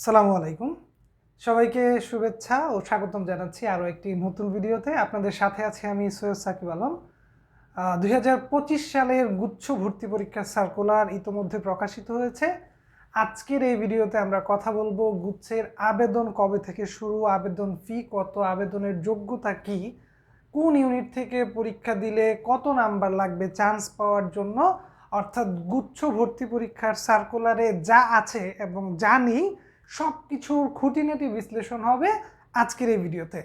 আসসালামু আলাইকুম। সবাইকে শুভেচ্ছা ও স্বাগতম জানাচ্ছি আরও একটি নতুন ভিডিওতে। আপনাদের সাথে আছি আমি সৈয়দ সাকিব আলম। দুই হাজার পঁচিশ সালের গুচ্ছ ভর্তি পরীক্ষার সার্কুলার ইতোমধ্যে প্রকাশিত হয়েছে। আজকের এই ভিডিওতে আমরা কথা বলব গুচ্ছের আবেদন কবে থেকে শুরু, আবেদন ফি কত, আবেদনের যোগ্যতা কি, কোন ইউনিট থেকে পরীক্ষা দিলে কত নাম্বার লাগবে চান্স পাওয়ার জন্য। অর্থাৎ গুচ্ছ ভর্তি পরীক্ষার সার্কুলারে যা আছে এবং যা সব কিছুর খুঁটিনাটি বিশ্লেষণ হবে আজকের এই ভিডিওতে।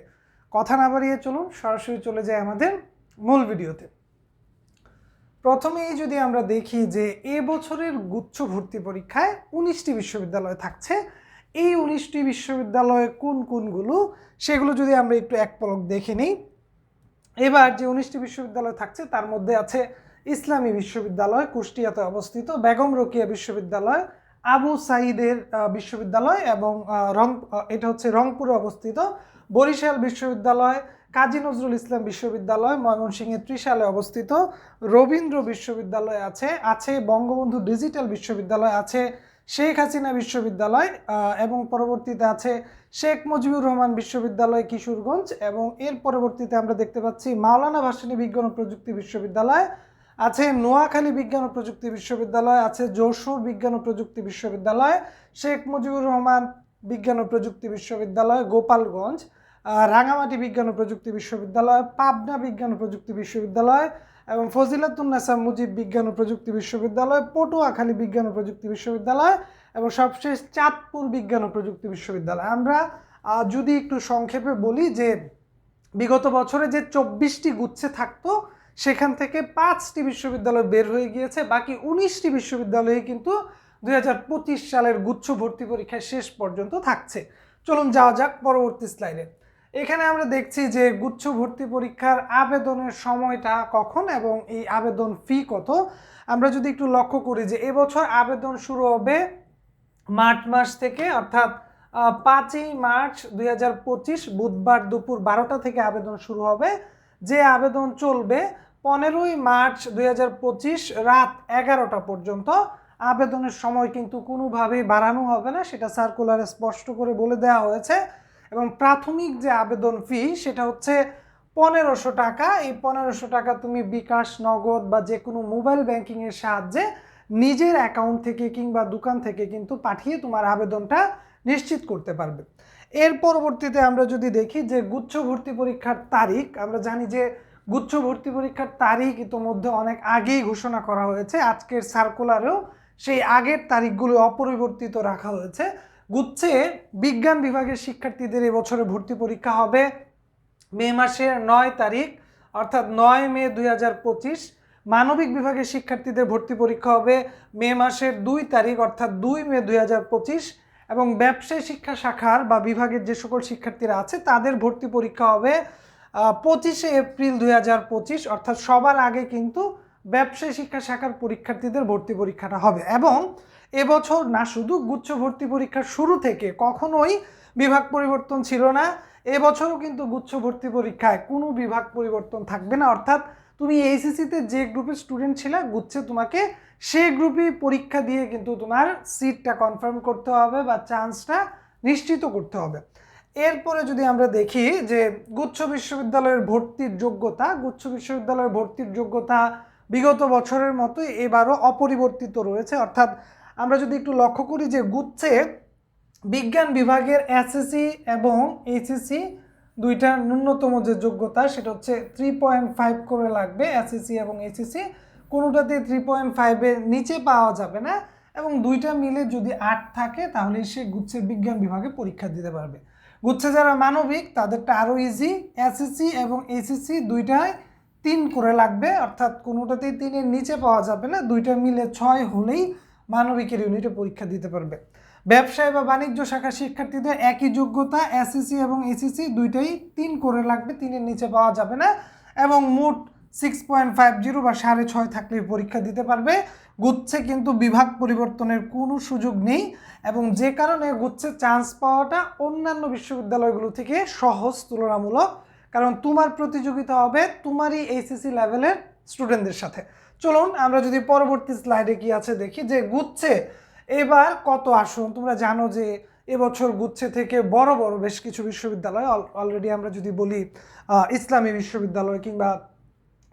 কথা না বাড়িয়ে চলুন, সরাসরি চলে যায় আমাদের মূল ভিডিওতে। প্রথমেই যদি আমরা দেখি যে এ বছরের গুচ্ছ ভর্তি পরীক্ষায় উনিশটি বিশ্ববিদ্যালয় থাকছে। এই উনিশটি বিশ্ববিদ্যালয়ে কোন কোনগুলো, সেগুলো যদি আমরা একটু এক পলক দেখে নিই। এবার যে উনিশটি বিশ্ববিদ্যালয় থাকছে, তার মধ্যে আছে ইসলামী বিশ্ববিদ্যালয়, কুষ্টিয়াতে অবস্থিত, বেগম রোকিয়া বিশ্ববিদ্যালয় আবু সাইদের বিশ্ববিদ্যালয় এবং রং এটা হচ্ছে রংপুরে অবস্থিত। বরিশাল বিশ্ববিদ্যালয়, কাজী নজরুল ইসলাম বিশ্ববিদ্যালয়, ময়মনসিংহের ত্রিশালে অবস্থিত। রবীন্দ্র বিশ্ববিদ্যালয় আছে আছে বঙ্গবন্ধু ডিজিটাল বিশ্ববিদ্যালয়, আছে শেখ হাসিনা বিশ্ববিদ্যালয় এবং পরবর্তীতে আছে শেখ মুজিবুর রহমান বিশ্ববিদ্যালয়, কিশোরগঞ্জ এবং এর পরবর্তীতে আমরা দেখতে পাচ্ছি মাওলানা ভাসানী বিজ্ঞান ও প্রযুক্তি বিশ্ববিদ্যালয় আছে নোয়াখালী বিজ্ঞান ও প্রযুক্তি বিশ্ববিদ্যালয়, আছে যশোর বিজ্ঞান ও প্রযুক্তি বিশ্ববিদ্যালয়, শেখ মুজিবুর রহমান বিজ্ঞান ও প্রযুক্তি বিশ্ববিদ্যালয়, গোপালগঞ্জ রাঙামাটি বিজ্ঞান ও প্রযুক্তি বিশ্ববিদ্যালয়, পাবনা বিজ্ঞান ও প্রযুক্তি বিশ্ববিদ্যালয় এবং ফজিলাতুন্নেসা মুজিব বিজ্ঞান ও প্রযুক্তি বিশ্ববিদ্যালয়, পটুয়াখালী বিজ্ঞান ও প্রযুক্তি বিশ্ববিদ্যালয় এবং সবশেষ চাঁদপুর বিজ্ঞান ও প্রযুক্তি বিশ্ববিদ্যালয়। আমরা যদি একটু সংক্ষেপে বলি যে, বিগত বছরে যে চব্বিশটি গুচ্ছে থাকতো সেখান থেকে পাঁচটি বিশ্ববিদ্যালয় বের হয়ে গিয়েছে, বাকি উনিশটি বিশ্ববিদ্যালয়ে কিন্তু দুই হাজার পঁচিশ সালের গুচ্ছ ভর্তি পরীক্ষায় শেষ পর্যন্ত থাকছে। চলুন যাওয়া যাক পরবর্তী স্লাইডে। এখানে আমরা দেখছি যে গুচ্ছ ভর্তি পরীক্ষার আবেদনের সময়টা কখন এবং এই আবেদন ফি কত। আমরা যদি একটু লক্ষ্য করি যে এবছর আবেদন শুরু হবে মার্চ মাস থেকে, অর্থাৎ পাঁচই মার্চ দু হাজার পঁচিশ, বুধবার দুপুর বারোটা থেকে আবেদন শুরু হবে। যে আবেদন চলবে পনেরোই মার্চ দু হাজার পঁচিশ রাত এগারোটা পর্যন্ত। আবেদনের সময় কিন্তু কোনোভাবেই বাড়ানো হবে না, সেটা সার্কুলারে স্পষ্ট করে বলে দেওয়া হয়েছে। এবং প্রাথমিক যে আবেদন ফি সেটা হচ্ছে পনেরোশো টাকা। এই পনেরোশো টাকা তুমি বিকাশ, নগদ বা যে কোনো মোবাইল ব্যাংকিংয়ের সাহায্যে নিজের অ্যাকাউন্ট থেকে কিংবা দোকান থেকে কিন্তু পাঠিয়ে তোমার আবেদনটা নিশ্চিত করতে পারবে। এর পরবর্তীতে আমরা যদি দেখি যে গুচ্ছ ভর্তি পরীক্ষার তারিখ, আমরা জানি যে গুচ্ছ ভর্তি পরীক্ষার তারিখ ইতোমধ্যে অনেক আগেই ঘোষণা করা হয়েছে। আজকের সার্কুলারেও সেই আগের তারিখগুলো অপরিবর্তিত রাখা হয়েছে। গুচ্ছে বিজ্ঞান বিভাগের শিক্ষার্থীদের এবছরে ভর্তি পরীক্ষা হবে মে মাসের নয় তারিখ, অর্থাৎ নয় মে দুই হাজার পঁচিশ। মানবিক বিভাগের শিক্ষার্থীদের ভর্তি পরীক্ষা হবে মে মাসের দুই তারিখ, অর্থাৎ দুই মে দুই হাজার পঁচিশ। এবং ব্যবসায় শিক্ষা শাখার বা বিভাগের যে সকল শিক্ষার্থীরা আছে, তাদের ভর্তি পরীক্ষা হবে পঁচিশে এপ্রিল দুই হাজার পঁচিশ, অর্থাৎ সবার আগে কিন্তু ব্যবসায় শিক্ষা শাখার পরীক্ষার্থীদের ভর্তি পরীক্ষাটা হবে। এবং এবছর না শুধু গুচ্ছ ভর্তি পরীক্ষার শুরু থেকে কখনোই বিভাগ পরিবর্তন ছিল না, এবছরও কিন্তু গুচ্ছ ভর্তি পরীক্ষায় কোনো বিভাগ পরিবর্তন থাকবে না, অর্থাৎ তুমি এইচএসসিতে যে গ্রুপের স্টুডেন্ট ছিলে, গুচ্ছে তোমাকে সে গ্রুপেই পরীক্ষা দিয়ে কিন্তু তোমার সিটটা কনফার্ম করতে হবে বা চান্সটা নিশ্চিত করতে হবে। এরপরে যদি আমরা দেখি যে গুচ্ছ বিশ্ববিদ্যালয়ের ভর্তির যোগ্যতা, গুচ্ছ বিশ্ববিদ্যালয়ের ভর্তির যোগ্যতা বিগত বছরের মতো এবারও অপরিবর্তিত রয়েছে। অর্থাৎ আমরা যদি একটু লক্ষ্য করি যে গুচ্ছে বিজ্ঞান বিভাগের এসএসসি এবং এইচএসসি দুইটা ন্যূনতম যে যোগ্যতা, সেটা হচ্ছে থ্রি পয়েন্ট ফাইভ করে লাগবে এসএসসি এবং এইচএসসি কোনোটাতে থ্রি পয়েন্ট ফাইভের নিচে পাওয়া যাবে না এবং দুইটা মিলে যদি আট থাকে, তাহলে সে গুচ্ছের বিজ্ঞান বিভাগে পরীক্ষা দিতে পারবে। গুচ্ছে যারা মানবিক, তাদেরটা আরও ইজি এসএসসি এবং এইচএসসি দুইটায় তিন করে লাগবে, অর্থাৎ কোনোটাতেই তিনের নিচে পাওয়া যাবে না, দুইটা মিলে ছয় হলেই মানবিকের ইউনিটে পরীক্ষা দিতে পারবে। ব্যবসায় বা বাণিজ্য শাখার শিক্ষার্থীদের একই যোগ্যতা এসএসসি এবং এসএসসি দুইটাই তিন করে লাগবে, তিনের নিচে পাওয়া যাবে না। এবং মোট সিক্স পয়েন্ট ফাইভ জিরো বা সাড়ে ছয় থাকলে পরীক্ষা দিতে পারবে। গুচ্ছে কিন্তু বিভাগ পরিবর্তনের কোনো সুযোগ নেই এবং যে কারণে গুচ্ছে চান্স পাওয়াটা অন্যান্য বিশ্ববিদ্যালয়গুলো থেকে সহজ, তুলনামূলক। কারণ তোমার প্রতিযোগিতা হবে তোমারই এইচএসসি লেভেলের স্টুডেন্টদের সাথে। চলুন আমরা যদি পরবর্তী স্লাইডে কি আছে দেখি যে গুচ্ছে এবার কত আসন? তোমরা জানো যে এবছর গুচ্ছে থেকে বড় বড় বেশ কিছু বিশ্ববিদ্যালয় অলরেডি আমরা যদি বলি ইসলামী বিশ্ববিদ্যালয় কিংবা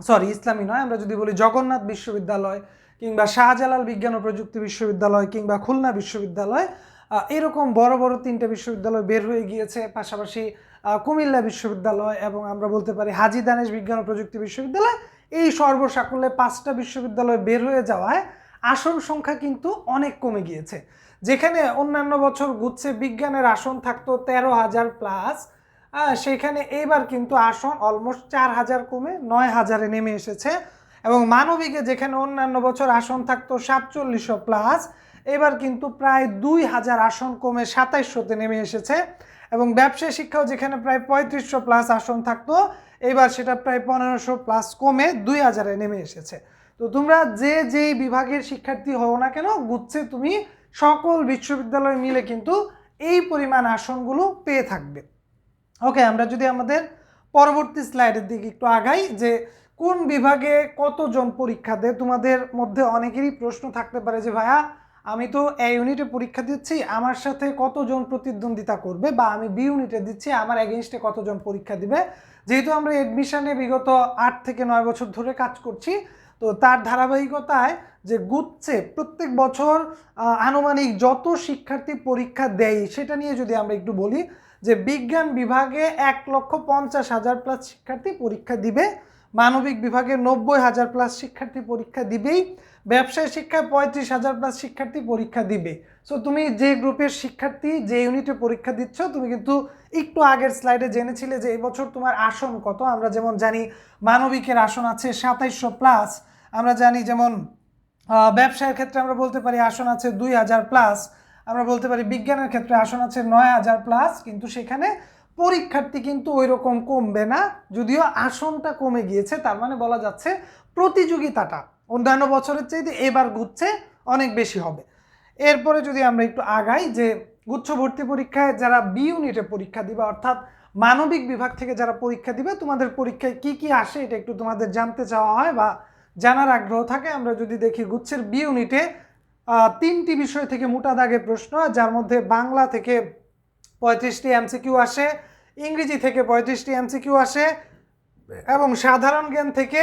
সরি ইসলামী নয়, আমরা যদি বলি জগন্নাথ বিশ্ববিদ্যালয় কিংবা শাহজালাল বিজ্ঞান ও প্রযুক্তি বিশ্ববিদ্যালয় কিংবা খুলনা বিশ্ববিদ্যালয় এরকম বড় বড় তিনটে বিশ্ববিদ্যালয় বের হয়ে গিয়েছে। পাশাপাশি কুমিল্লা বিশ্ববিদ্যালয় এবং আমরা বলতে পারি হাজি দানেশ বিজ্ঞান ও প্রযুক্তি বিশ্ববিদ্যালয়, এই সর্বসাকুল্যে পাঁচটা বিশ্ববিদ্যালয় বের হয়ে যাওয়ায় আসন সংখ্যা কিন্তু অনেক কমে গিয়েছে। যেখানে অন্যান্য বছর গুচ্ছে বিজ্ঞানের আসন থাকতো তেরো হাজার প্লাস সেখানে এবার কিন্তু আসন অলমোস্ট চার হাজার কমে নয় হাজারে নেমে এসেছে এবং মানবিকে যেখানে অন্যান্য বছর আসন থাকতো সাতচল্লিশশো প্লাস, এবার কিন্তু প্রায় দুই হাজার আসন কমে সাতাইশশোতে নেমে এসেছে এবং ব্যবসায় শিক্ষাও যেখানে প্রায় পঁয়ত্রিশশো প্লাস আসন থাকতো, এবার সেটা প্রায় পনেরোশো প্লাস কমে দুই হাজারে নেমে এসেছে। তো তোমরা যে যেই বিভাগের শিক্ষার্থী হও না কেন, গুচ্ছে তুমি সকল বিশ্ববিদ্যালয় মিলে কিন্তু এই পরিমাণ আসনগুলো পেয়ে থাকবে। ওকে, আমরা যদি আমাদের পরবর্তী স্লাইডের দিকে একটু আগাই যে কোন বিভাগে কতজন পরীক্ষা দেয়, তোমাদের মধ্যে অনেকেরই প্রশ্ন থাকতে পারে যে, ভাইয়া, আমি তো এ ইউনিটে পরীক্ষা দিচ্ছি, আমার সাথে কতজন প্রতিদ্বন্দ্বিতা করবে বা আমি বি ইউনিটে দিচ্ছি, আমার এগেনস্টে কতজন পরীক্ষা দিবে? যেহেতু আমরা এডমিশনে বিগত আট থেকে নয় বছর ধরে কাজ করছি তো তার ধারাবাহিকতায় যে গুচ্ছে, প্রত্যেক বছর আনুমানিক যত শিক্ষার্থী পরীক্ষা দেয়, সেটা নিয়ে যদি আমরা একটু বলি যে বিজ্ঞান বিভাগে এক লক্ষ পঞ্চাশ হাজার প্লাস শিক্ষার্থী পরীক্ষা দিবে, মানবিক বিভাগে নব্বই হাজার প্লাস শিক্ষার্থী পরীক্ষা দিবেই, ব্যবসায় শিক্ষায় পঁয়ত্রিশ হাজার প্লাস শিক্ষার্থী পরীক্ষা দিবে। সো তুমি যে গ্রুপের শিক্ষার্থী, যে ইউনিটে পরীক্ষা দিচ্ছ, তুমি কিন্তু একটু আগের স্লাইডে জেনেছিলে যে এবছর তোমার আসন কত। আমরা যেমন জানি, মানবিকের আসন আছে সাতাইশশো প্লাস আমরা জানি যেমন ব্যবসায়ের ক্ষেত্রে আমরা বলতে পারি আসন আছে দুই হাজার প্লাস আমরা বলতে পারি বিজ্ঞানের ক্ষেত্রে আসন আছে নয় হাজার প্লাস কিন্তু সেখানে পরীক্ষার্থী কিন্তু ওই রকম কমবে না, যদিও আসনটা কমে গিয়েছে, তার মানে বলা যাচ্ছে প্রতিযোগিতাটা অন্যান্য বছরের চাইতে এবার গুচ্ছে অনেক বেশি হবে। এরপরে যদি আমরা একটু আগাই যে গুচ্ছ ভর্তি পরীক্ষায় যারা বি ইউনিটে পরীক্ষা দিবে, অর্থাৎ মানবিক বিভাগ থেকে যারা পরীক্ষা দিবে, তোমাদের পরীক্ষায় কি কি আসে, এটা একটু তোমাদের জানতে চাওয়া হয় বা জানার আগ্রহ থাকে। আমরা যদি দেখি গুচ্ছের বি ইউনিটে তিনটি বিষয় থেকে মোটা দাগে প্রশ্ন, যার মধ্যে বাংলা থেকে পঁয়ত্রিশটি এমসিকিউ আসে, ইংরেজি থেকে পঁয়ত্রিশটি এমসিকিউ আসে, এবং সাধারণ জ্ঞান থেকে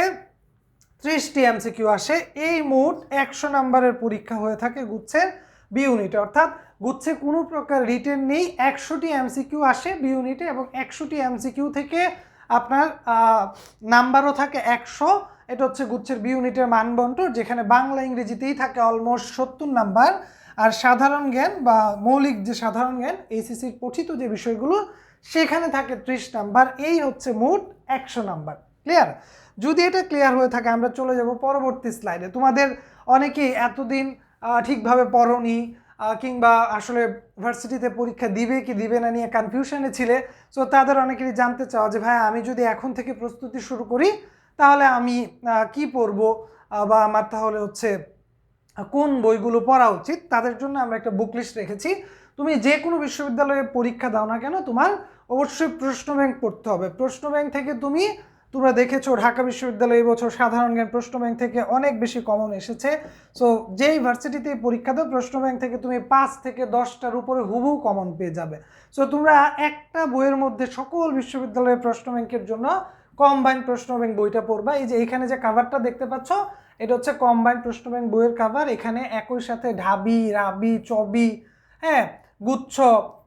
ত্রিশটি এমসিকিউ আসে। এই মোট একশো নাম্বারের পরীক্ষা হয়ে থাকে গুচ্ছের বি ইউনিটে অর্থাৎ গুচ্ছে কোনো প্রকার রিটেন নেই, একশোটি এমসিকিউ আসে বি ইউনিটে এবং একশোটি এমসিকিউ থেকে আপনার নাম্বারও থাকে একশো এটা হচ্ছে গুচ্ছের বি ইউনিটের মানবন্টন, যেখানে বাংলা ইংরেজিতেই থাকে অলমোস্ট সত্তর নাম্বার। আর সাধারণ জ্ঞান বা মৌলিক যে সাধারণ জ্ঞান এইচএসির পঠিত যে বিষয়গুলো, সেখানে থাকে ত্রিশ নাম্বার। এই হচ্ছে মোট একশো নাম্বার। ক্লিয়ার যদি এটা ক্লিয়ার হয়ে থাকে, আমরা চলে যাব পরবর্তী স্লাইডে তোমাদের অনেকেই এতদিন ঠিকভাবে পড়নি কিংবা আসলে ভার্সিটিতে পরীক্ষা দিবে কি দিবে না নিয়ে কনফিউশনে ছিলে। সো তাদের অনেকেরই জানতে চাও যে ভাই আমি যদি এখন থেকে প্রস্তুতি শুরু করি তাহলে আমি কি পড়ব? বা আমার তাহলে হচ্ছে কোন বইগুলো পড়া উচিত? তাদের জন্য আমরা একটা বুক লিস্ট রেখেছি। তুমি যে কোনো বিশ্ববিদ্যালয়ে পরীক্ষা দাও না কেন, তোমার অবশ্যই প্রশ্ন ব্যাংক পড়তে হবে। প্রশ্ন ব্যাংক থেকে তুমি, তোমরা দেখেছ ঢাকা বিশ্ববিদ্যালয় এবছর সাধারণ জ্ঞান প্রশ্ন ব্যাংক থেকে অনেক বেশি কমন এসেছে। সো যেই ভার্সিটিতে পরীক্ষা দাও, প্রশ্ন ব্যাংক থেকে তুমি পাঁচ থেকে দশটার উপরে হুবহু কমন পেয়ে যাবে। সো তোমরা একটা বইয়ের মধ্যে সকল বিশ্ববিদ্যালয়ের প্রশ্ন ব্যাংকের জন্য কম্বাইন প্রশ্ন ব্যাংক বইটা পড়বা। এই যে এখানে যে কাভারটা দেখতে পাচ্ছ, এটা হচ্ছে কম্বাইন প্রশ্ন ব্যাংক বইয়ের কাভার এখানে একই সাথে ঢাবি, রাবি, চবি হ্যাঁ গুচ্ছ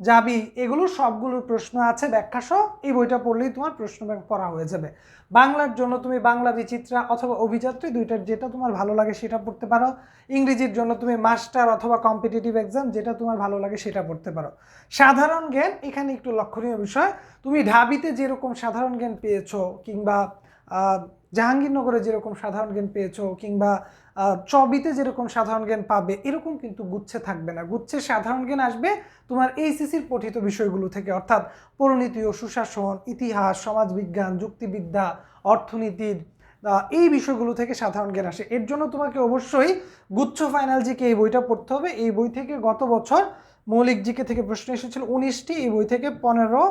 জাবি এগুলো সবগুলো প্রশ্ন আছে, ব্যাখ্যা সহ এই বইটা পড়লেই তোমার প্রশ্ন ব্যাংক পড়া হয়ে যাবে। বাংলার জন্য তুমি বাংলা বিচিত্রা অথবা অভিযাত্রী, দুইটার যেটা তোমার ভালো লাগে সেটা পড়তে পারো। ইংরেজির জন্য তুমি মাস্টার অথবা কম্পিটিটিভ এক্সাম, যেটা তোমার ভালো লাগে সেটা পড়তে পারো। সাধারণ জ্ঞান, এখানে একটু লক্ষণীয় বিষয়, তুমি ঢাবিতে যেরকম সাধারণ জ্ঞান পেয়েছ কিংবা জাহাঙ্গীরনগরে যেরকম সাধারণ জ্ঞান পেয়েছ কিংবা চবিতে যেরকম সাধারণ জ্ঞান পাবে, এরকম কিন্তু গুচ্ছে থাকবে না। গুচ্ছে সাধারণ জ্ঞান আসবে তোমার এইসিসির পঠিত বিষয়গুলো থেকে, অর্থাৎ পরিণীতি ও সুশাসন, ইতিহাস, সমাজবিজ্ঞান, যুক্তিবিদ্যা অর্থনীতির এই বিষয়গুলো থেকে সাধারণ জ্ঞান আসে। এর জন্য তোমাকে অবশ্যই গুচ্ছ ফাইনাল জিকে এই বইটা পড়তে হবে। এই বই থেকে গত বছর মৌলিক জিকে থেকে প্রশ্ন এসেছিল, উনিশটি, এই বই থেকে পনেরো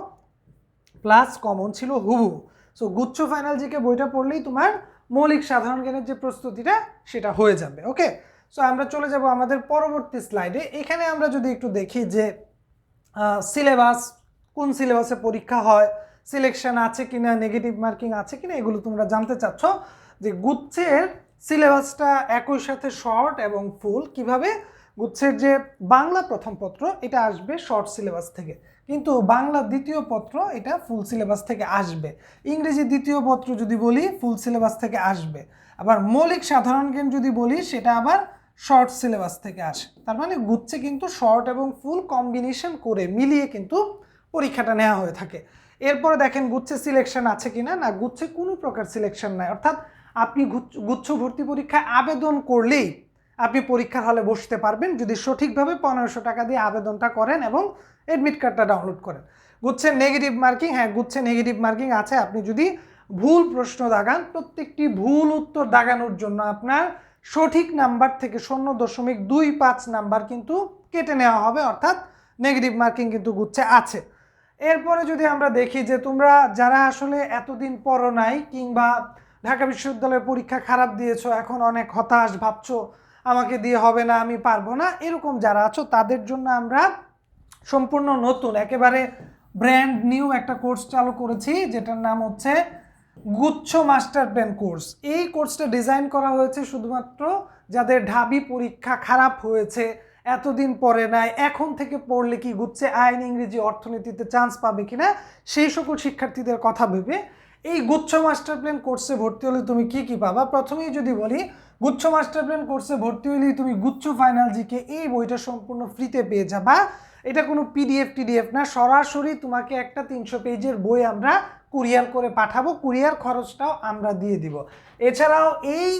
প্লাস কমন ছিল হুবু সো গুচ্ছ ফাইনাল জিকে বইটা পড়লেই তোমার মৌলিক সাধারণ জ্ঞানের যে প্রস্তুতিটা, সেটা হয়ে যাবে ওকে সো আমরা চলে যাব আমাদের পরবর্তী স্লাইডে এখানে আমরা যদি একটু দেখি যে সিলেবাস কোন সিলেবাসে পরীক্ষা হয় সিলেকশন আছে কি না নেগেটিভ মার্কিং আছে কি না এগুলো তোমরা জানতে চাচ্ছ যে গুচ্ছের সিলেবাসটা একই সাথে শর্ট এবং ফুল কীভাবে? গুচ্ছের যে বাংলা প্রথম পত্র, এটা আসবে শর্ট সিলেবাস থেকে। কিন্তু বাংলা দ্বিতীয় পত্র এটা ফুল সিলেবাস থেকে আসবে। ইংরেজি দ্বিতীয় পত্র যদি বলি ফুল সিলেবাস থেকে আসবে। আবার মৌলিক সাধারণ জ্ঞান যদি বলি, সেটা আবার শর্ট সিলেবাস থেকে আসে। তার মানে গুচ্ছে কিন্তু শর্ট এবং ফুল কম্বিনেশন করে মিলিয়ে কিন্তু পরীক্ষাটা নেওয়া হয়ে থাকে। এরপরে দেখেন গুচ্ছে সিলেকশন আছে কিনা? না, গুচ্ছে কোনো প্রকার সিলেকশন নাই। অর্থাৎ আপনি গুচ্ছ ভর্তি পরীক্ষায় আবেদন করলেই আপনি পরীক্ষার হলে বসতে পারবেন। যদি সঠিকভাবে পনেরোশো টাকা দিয়ে আবেদনটা করেন এবং অ্যাডমিট কার্ডটা ডাউনলোড করেন। গুচ্ছে নেগেটিভ মার্কিং হ্যাঁ গুচ্ছে নেগেটিভ মার্কিং আছে। আপনি যদি ভুল প্রশ্ন দাগান, প্রত্যেকটি ভুল উত্তর দাগানোর জন্য আপনার সঠিক নাম্বার থেকে শূন্য দশমিক দুই পাঁচ নাম্বার কিন্তু কেটে নেওয়া হবে, অর্থাৎ নেগেটিভ মার্কিং কিন্তু গুচ্ছে আছে। এরপরে যদি আমরা দেখি যে তোমরা যারা আসলে এতদিন পড়ো নাই কিংবা ঢাকা বিশ্ববিদ্যালয়ের পরীক্ষা খারাপ দিয়েছ, এখন অনেক হতাশ ভাবছ আমাকে দিয়ে হবে না, আমি পারব না। এরকম যারা আছো, তাদের জন্য আমরা সম্পূর্ণ নতুন, একেবারে ব্র্যান্ড নিউ একটা কোর্স চালু করেছি, যেটার নাম হচ্ছে গুচ্ছ মাস্টার প্ল্যান কোর্স। এই কোর্সটা ডিজাইন করা হয়েছে শুধুমাত্র যাদের ঢাবি পরীক্ষা খারাপ হয়েছে, এতদিন পরে নাই, এখন থেকে পড়লে কি গুচ্ছে, আইন, ইংরেজি, অর্থনীতিতে চান্স পাবে কিনা, সেই সকল শিক্ষার্থীদের কথা ভেবে এই গুচ্ছ মাস্টার প্ল্যান কোর্সে ভর্তি হলে তুমি কি কি পাবা? প্রথমেই যদি বলি, গুচ্ছ মাস্টার প্ল্যান কোর্সে ভর্তি হলেই তুমি গুচ্ছ ফাইনাল জিকে এই বইটা সম্পূর্ণ ফ্রিতে পেয়ে যাবা। এটা কোনো পিডিএফ টিডিএফ না, সরাসরি তোমাকে একটা তিনশো পেজের বই আমরা কুরিয়ার করে পাঠাবো। কুরিয়ার খরচটাও আমরা দিয়ে দিব। এছাড়াও এই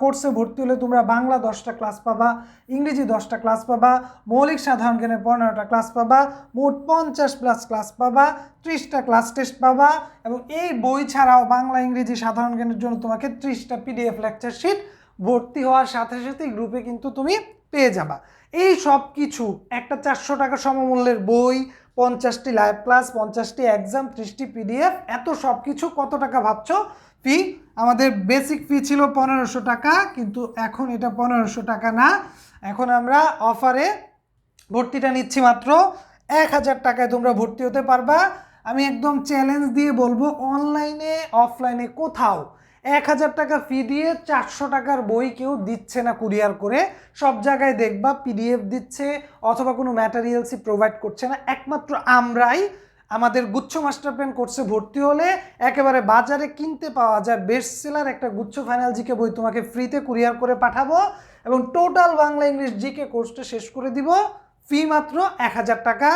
কোর্সে ভর্তি হলে তোমরা বাংলা দশটা ক্লাস পাবা, ইংরেজি দশটা ক্লাস পাবা, মৌলিক সাধারণ জ্ঞানের পনেরোটা ক্লাস পাবা, মোট পঞ্চাশ প্লাস ক্লাস পাবা, ত্রিশটা ক্লাস টেস্ট পাবা এবং এই বই ছাড়াও বাংলা, ইংরেজি সাধারণ জ্ঞানের জন্য তোমাকে ত্রিশটা পিডিএফ লেকচার শিট ভর্তি হওয়ার সাথে সাথে গ্রুপে কিন্তু তুমি পেয়ে যাবা। এই সব কিছু, একটা চারশো টাকা সমমূল্যের বই, পঞ্চাশটি লাইভ ক্লাস পঞ্চাশটি এক্সাম ত্রিশটি পিডিএফ এত সব কিছু কত টাকা ভাবছ? ফি আমাদের বেসিক ফি ছিল পনেরোশো টাকা, কিন্তু এখন এটা পনেরোশো টাকা না। এখন আমরা অফারে ভর্তিটা নিচ্ছি মাত্র এক হাজার টাকায় তোমরা ভর্তি হতে পারবা। আমি একদম চ্যালেঞ্জ দিয়ে বলব অনলাইনে অফলাইনে কোথাও এক হাজার টাকা ফি দিয়ে চারশো টাকার বই কেউ দিচ্ছে না কুরিয়ার করে। সব জায়গায় দেখবা পিডিএফ দিচ্ছে, অথবা কোনো ম্যাটেরিয়ালসই প্রোভাইড করছে না। একমাত্র আমরাই আমাদের গুচ্ছ মাস্টার প্ল্যান কোর্সে ভর্তি হলে একেবারে বাজারে কিনতে পাওয়া যায়। বেস্ট সেলার একটা গুচ্ছ ফাইনাল জিকে বই তোমাকে ফ্রিতে কুরিয়ার করে পাঠাবো এবং টোটাল বাংলা ইংলিশ জিকে কোর্সটা শেষ করে দিব। ফি মাত্র এক হাজার টাকা।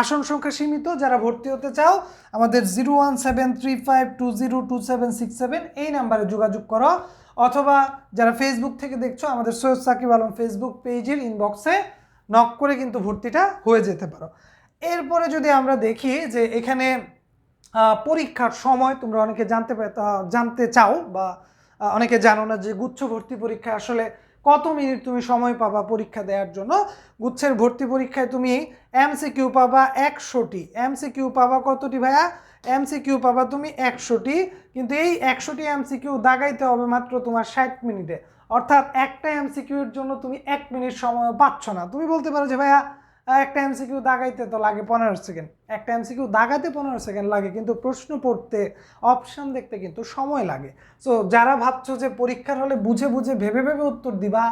আসন সংখ্যা সীমিত, যারা ভর্তি হতে চাও, আমাদের zero one seven three five two zero two seven six seven এই নাম্বারে যোগাযোগ করো। অথবা যারা ফেসবুক থেকে দেখছ, আমাদের সৈয়দ সাকিব আলম ফেসবুক পেজের ইনবক্সে নক করে কিন্তু ভর্তিটা হয়ে যেতে পারো। এরপরে যদি আমরা দেখি যে এখানে পরীক্ষার সময় তোমরা অনেকে জানতে জানতে চাও বা অনেকে জানো না যে গুচ্ছ ভর্তি পরীক্ষা আসলে কত মিনিট তুমি সময় পাবা পরীক্ষা দেওয়ার জন্য। গুচ্ছের ভর্তি পরীক্ষায় তুমি এমসিকিউ পাবা একশোটি। এমসিকিউ পাবা কতটি ভাইয়া? এমসিকিউ পাবা তুমি একশোটি। কিন্তু এই একশোটি এমসিকিউ দাগাইতে হবে মাত্র তোমার ষাট মিনিটে। অর্থাৎ একটা এমসিকিউ এর জন্য তুমি এক মিনিট সময় পাচ্ছ না। তুমি বলতে পারো যে ভাইয়া একটা এমসিকিউ দাগাইতে তো লাগে পনেরো সেকেন্ড একটা এমসিকিউ দাগাতে পনেরো সেকেন্ড লাগে, কিন্তু প্রশ্ন পড়তে অপশান দেখতে কিন্তু সময় লাগে। সো যারা ভাবছ যে পরীক্ষার হলে বুঝে বুঝে ভেবে ভেবে উত্তর দিবা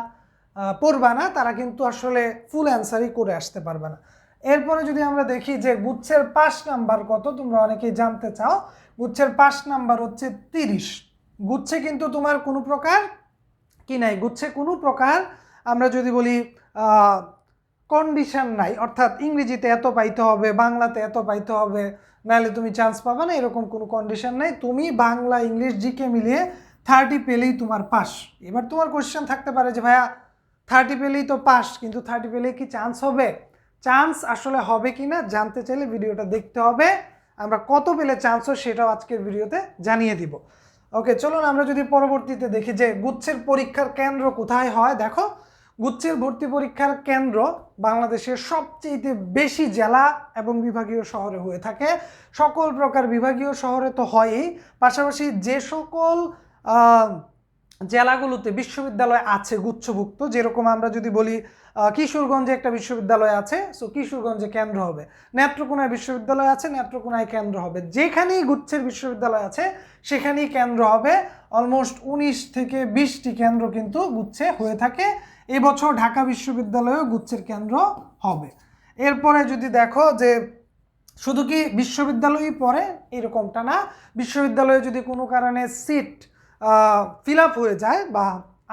পড়বা না, তারা কিন্তু আসলে ফুল অ্যান্সারই করে আসতে পারবে না। এরপরে যদি আমরা দেখি যে গুচ্ছের পাস নাম্বার কত, তোমরা অনেকেই জানতে চাও, গুচ্ছের পাস নাম্বার হচ্ছে তিরিশ। গুচ্ছে কিন্তু তোমার কোনো প্রকার কি নাই, গুচ্ছে কোনো প্রকার আমরা যদি বলি কন্ডিশন নাই। অর্থাৎ ইংরেজিতে এত পাইতে হবে, বাংলাতে এত পাইতে হবে, নাহলে তুমি চান্স পাবে না, এরকম কোনো কন্ডিশন নাই। তুমি বাংলা, ইংলিশ, জিকে মিলিয়ে থার্টি পেলেই তোমার পাস এবার তোমার কোশ্চেন থাকতে পারে যে, ভাইয়া থার্টি পেলেই তো পাস কিন্তু থার্টি পেলেই কি চান্স হবে? চান্স আসলে হবে কি না, জানতে চাইলে ভিডিওটা দেখতে হবে। আমরা কত পেলে চান্স হয় সেটাও আজকের ভিডিওতে জানিয়ে দিব। ওকে চলুন আমরা যদি পরবর্তীতে দেখি যে, গুচ্ছের পরীক্ষার কেন্দ্র কোথায় হয়। দেখো গুচ্ছের ভর্তি পরীক্ষার কেন্দ্র বাংলাদেশের সবচেয়ে বেশি জেলা এবং বিভাগীয় শহরে হয়ে থাকে। সকল প্রকার বিভাগীয় শহরে তো হয়ই। পাশাপাশি যে সকল জেলাগুলোতে বিশ্ববিদ্যালয় আছে গুচ্ছভুক্ত, যেরকম আমরা যদি বলি কিশোরগঞ্জে একটা বিশ্ববিদ্যালয় আছে, সো কিশোরগঞ্জে কেন্দ্র হবে। নেত্রকোনায় বিশ্ববিদ্যালয় আছে, নেত্রকোনায় কেন্দ্র হবে। যেখানেই গুচ্ছের বিশ্ববিদ্যালয় আছে, সেখানেই কেন্দ্র হবে। অলমোস্ট উনিশ থেকে বিশটি কেন্দ্র কিন্তু গুচ্ছে হয়ে থাকে। এবছর ঢাকা বিশ্ববিদ্যালয়েও গুচ্ছের কেন্দ্র হবে। এরপরে যদি দেখো যে শুধু কি বিশ্ববিদ্যালয়ই পড়ে? এরকমটা না। বিশ্ববিদ্যালয়ে যদি কোনো কারণে সিট ফিল আপ হয়ে যায় বা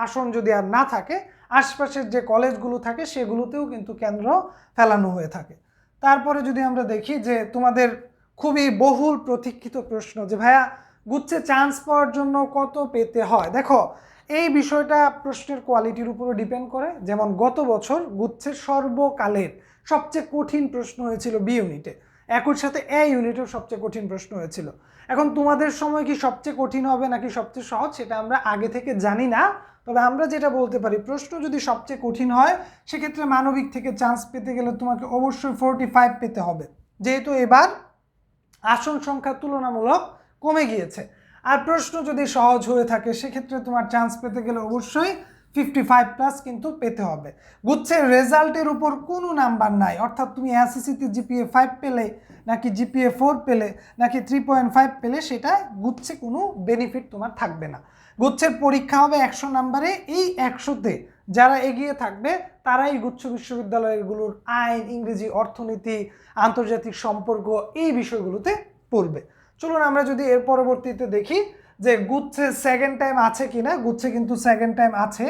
আসন যদি আর না থাকে, আশপাশের যে কলেজগুলো থাকে সেগুলোতেও কিন্তু কেন্দ্র ফেলানো হয়ে থাকে। তারপরে যদি আমরা দেখি যে তোমাদের খুবই বহুল প্রতীক্ষিত প্রশ্ন যে, ভাইয়া গুচ্ছে চান্স পাওয়ার জন্য কত পেতে হয়? দেখো এই বিষয়টা প্রশ্নের কোয়ালিটির উপরে ডিপেন্ড করে। যেমন, গত বছর গুচ্ছের সর্বকালের সবচেয়ে কঠিন প্রশ্ন হয়েছিল বি ইউনিটে একই সাথে এ ইউনিটেও সবচেয়ে কঠিন প্রশ্ন হয়েছিল। এখন তোমাদের সময় কি সবচেয়ে কঠিন হবে নাকি সবচেয়ে সহজ সেটা আমরা আগে থেকে জানি না। তবে আমরা যেটা বলতে পারি, প্রশ্ন যদি সবচেয়ে কঠিন হয়, সেক্ষেত্রে মানবিক থেকে চান্স পেতে গেলে তোমাকে অবশ্যই ফোরটি ফাইভ পেতে হবে। যেহেতু এবার আসন সংখ্যা তুলনামূলক কমে গিয়েছে। আর প্রশ্ন যদি সহজ হয়ে থাকে, সেক্ষেত্রে তোমার চান্স পেতে গেলে অবশ্যই ফিফটি ফাইভ প্লাস কিন্তু পেতে হবে। গুচ্ছের রেজাল্টের উপর কোনো নাম্বার নাই, অর্থাৎ তুমি এসএসসিতে জিপিএ ফাইভ পেলে, নাকি জিপিএ ফোর পেলে, নাকি থ্রি পয়েন্ট ফাইভ পেলে, সেটা গুচ্ছে কোনো বেনিফিট তোমার থাকবে না। গুচ্ছের পরীক্ষা হবে একশো নাম্বারে এই একশোতে যারা এগিয়ে থাকবে, তারাই গুচ্ছ বিশ্ববিদ্যালয়গুলোর আইন, ইংরেজি, অর্থনীতি, আন্তর্জাতিক সম্পর্ক, এই বিষয়গুলোতে পড়বে। চলুন আমরা যদি এর পরবর্তীতে দেখি যে গুচ্ছে সেকেন্ড টাইম আছে কি না গুচ্ছে কিন্তু সেকেন্ড টাইম আছে,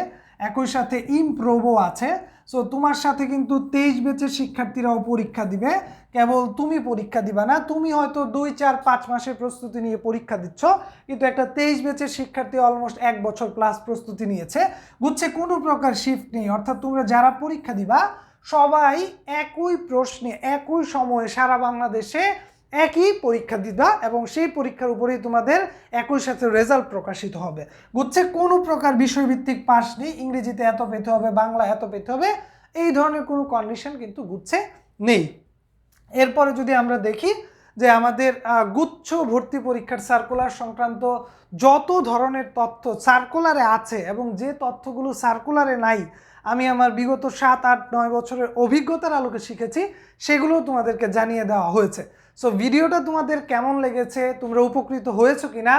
একই সাথে ইমপ্রোভো আছে। সো তোমার সাথে কিন্তু তেইশ বেচের শিক্ষার্থীরাও পরীক্ষা দিবে। কেবল তুমি পরীক্ষা দিবা না, তুমি হয়তো দুই, চার, পাঁচ মাসের প্রস্তুতি নিয়ে পরীক্ষা দিচ্ছ, কিন্তু একটা তেইশ বেচের শিক্ষার্থী অলমোস্ট এক বছর প্লাস প্রস্তুতি নিয়েছে। গুচ্ছে কোনো প্রকার শিফট নেই, অর্থাৎ তোমরা যারা পরীক্ষা দিবা, সবাই একই প্রশ্নে, একই সময়ে সারা বাংলাদেশে একই পরীক্ষা দিবা এবং সেই পরীক্ষার উপরেই তোমাদের একই সাথে রেজাল্ট প্রকাশিত হবে। গুচ্ছে কোনো প্রকার বিষয়ভিত্তিক পাস নেই। ইংরেজিতে এত পেতে হবে, বাংলা এত পেতে হবে। এই ধরনের কোনো কন্ডিশন কিন্তু গুচ্ছে নেই। এরপরে যদি আমরা দেখি যে আমাদের গুচ্ছ ভর্তি পরীক্ষার সার্কুলার সংক্রান্ত যত ধরনের তথ্য সার্কুলারে আছে এবং যে তথ্যগুলো সার্কুলারে নাই আমি আমার বিগত সাত, আট, নয় বছরের অভিজ্ঞতার আলোকে শিখেছি, সেগুলোও তোমাদেরকে জানিয়ে দেওয়া হয়েছে। সো ভিডিওটা তোমাদের কেমন লেগেছে, তোমরা উপকৃত হয়েছো কি না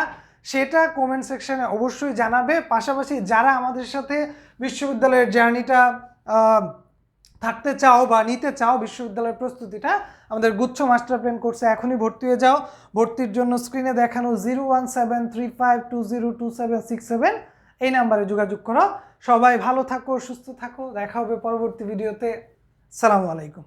সেটা কমেন্ট সেকশানে অবশ্যই জানাবে। পাশাপাশি যারা আমাদের সাথে বিশ্ববিদ্যালয়ের জার্নিটা থাকতে চাও বা নিতে চাও, বিশ্ববিদ্যালয়ের প্রস্তুতিটা, আমাদের গুচ্ছ মাস্টার প্ল্যান কোর্সে এখনই ভর্তি হয়ে যাও। ভর্তির জন্য স্ক্রিনে দেখানো zero one seven three five two zero two seven six seven এই নাম্বারে যোগাযোগ করো। সবাই ভালো থাকো সুস্থ থাকো। দেখা হবে পরবর্তী ভিডিওতে। সালামু আলাইকুম।